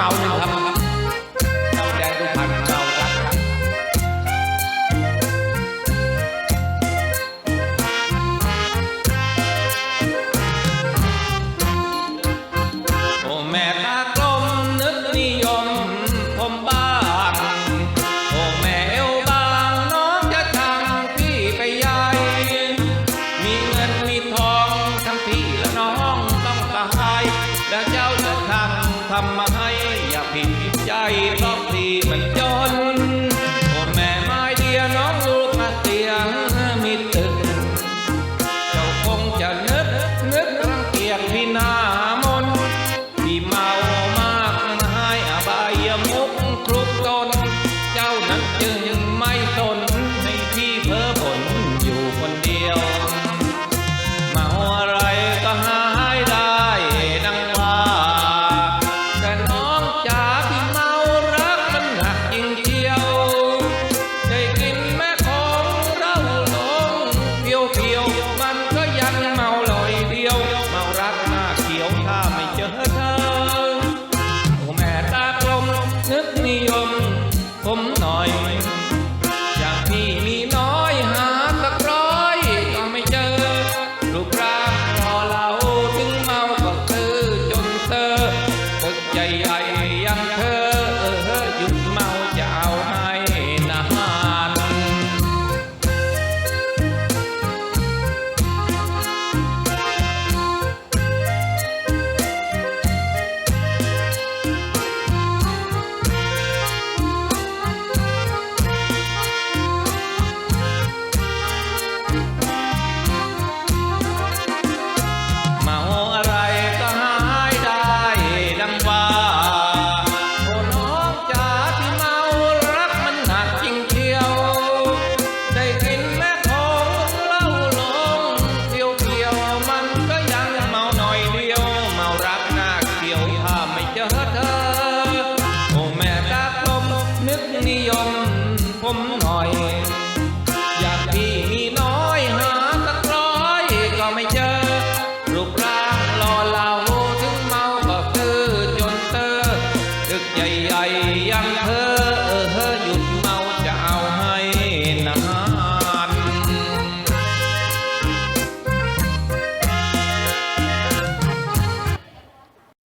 mouth. มาให้ อย่าผิดใจรอบดีมันยอน hôm nay